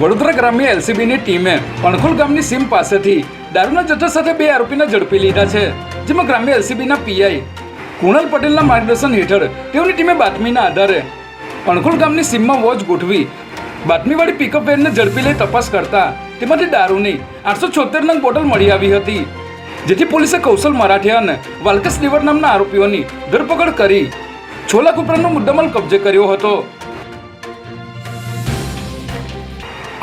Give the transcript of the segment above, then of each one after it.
વડોદરા ગ્રામ્ય એલસીબીની ટીમે અણખોલ ગામની સીમ પાસેથી દારૂના જથ્થા સાથે બે આરોપીને ઝડપી લીધા છે, જેમાં ગ્રામ્ય એલસીબીના પીઆઈ કુણાલ પટેલના માર્ગદર્શન હેઠળ તેઓની ટીમે બાતમીના આધારે અણખોલ ગામની સીમમાં વોચ ગોઠવી બાતમીવાળી પિકઅપ વેનને ઝડપી લઈ તપાસ કરતા તેમાંથી દારૂની આઠસો છોતેર નંગ બોટલ મળી આવી હતી, જેથી પોલીસે કૌશલ મરાઠિયા અને વાલ્કસ દેવર નામના આરોપીઓની ધરપકડ કરી છોલા કુપરાનો મુદ્દામાલ કબજે કર્યો હતો.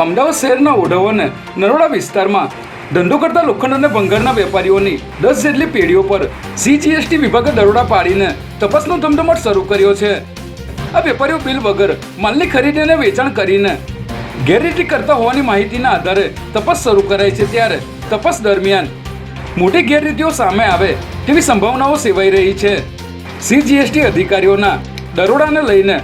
અમદાવાદ શહેરના ઓઢવ અને નરોડા વિસ્તારમાં ધંધો કરતા લોખંડ અને ભંગારના વેપારીઓની દસ જેટલી પેઢીઓ પર સીજીએસટી વિભાગે દરોડા પાડીને તપાસનો ધમધમાટ શરૂ કર્યો છે. આ વેપારીઓ બિલ વગર માલની ખરીદી અને વેચાણ કરીને ગેરરીતિ કરતા હોવાની માહિતીના આધારે તપાસ શરૂ કરાઈ છે ત્યારે તપાસ દરમિયાન મોટી ગેરરીતિઓ સામે આવે તેવી સંભાવનાઓ સેવાઈ રહી છે. સીજીએસટી અધિકારીઓના દરોડાને લઈને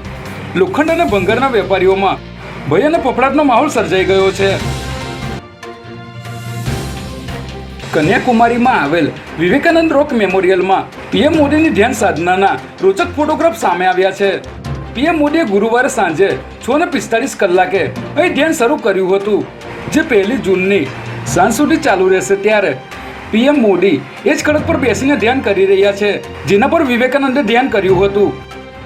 લોખંડ અને ભંગારના વેપારીઓમાં ભય અને ફફડાટનો માહોલ સર્જાઈ ગયો છે. કન્યાકુમારીમાં આવેલ વિવેકાનંદ રોક મેમોરિયલમાં પીએમ મોદીની ધ્યાન સાધનાના રોચક ફોટોગ્રાફ સામે આવ્યા છે. પીએમ મોદીએ ગુરુવારે સાંજે છ ને પિસ્તાળીસ કલાકે અહીં ધ્યાન શરૂ કર્યું હતું, જે પહેલી જૂનની સાંજ સુધી ચાલુ રહેશે ત્યારે પીએમ મોદી એ જ ખડક પર બેસીને ધ્યાન કરી રહ્યા છે, જેના પર વિવેકાનંદે ધ્યાન કર્યું હતું.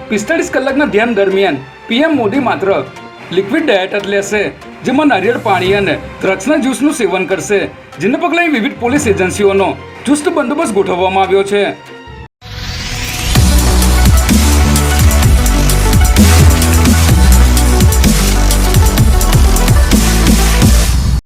પિસ્તાળીસ કલાકના ધ્યાન દરમિયાન પીએમ મોદી માત્ર લિક્વિડ ડાયટ લેશે, જેમાં નારિયેળ પાણી અને દ્રાક્ષના જ્યુસનું સેવન કરશે, જેને પગલે વિવિધ પોલીસ એજન્સીઓનો ચુસ્ત બંદોબસ્ત ગોઠવવામાં આવ્યો છે.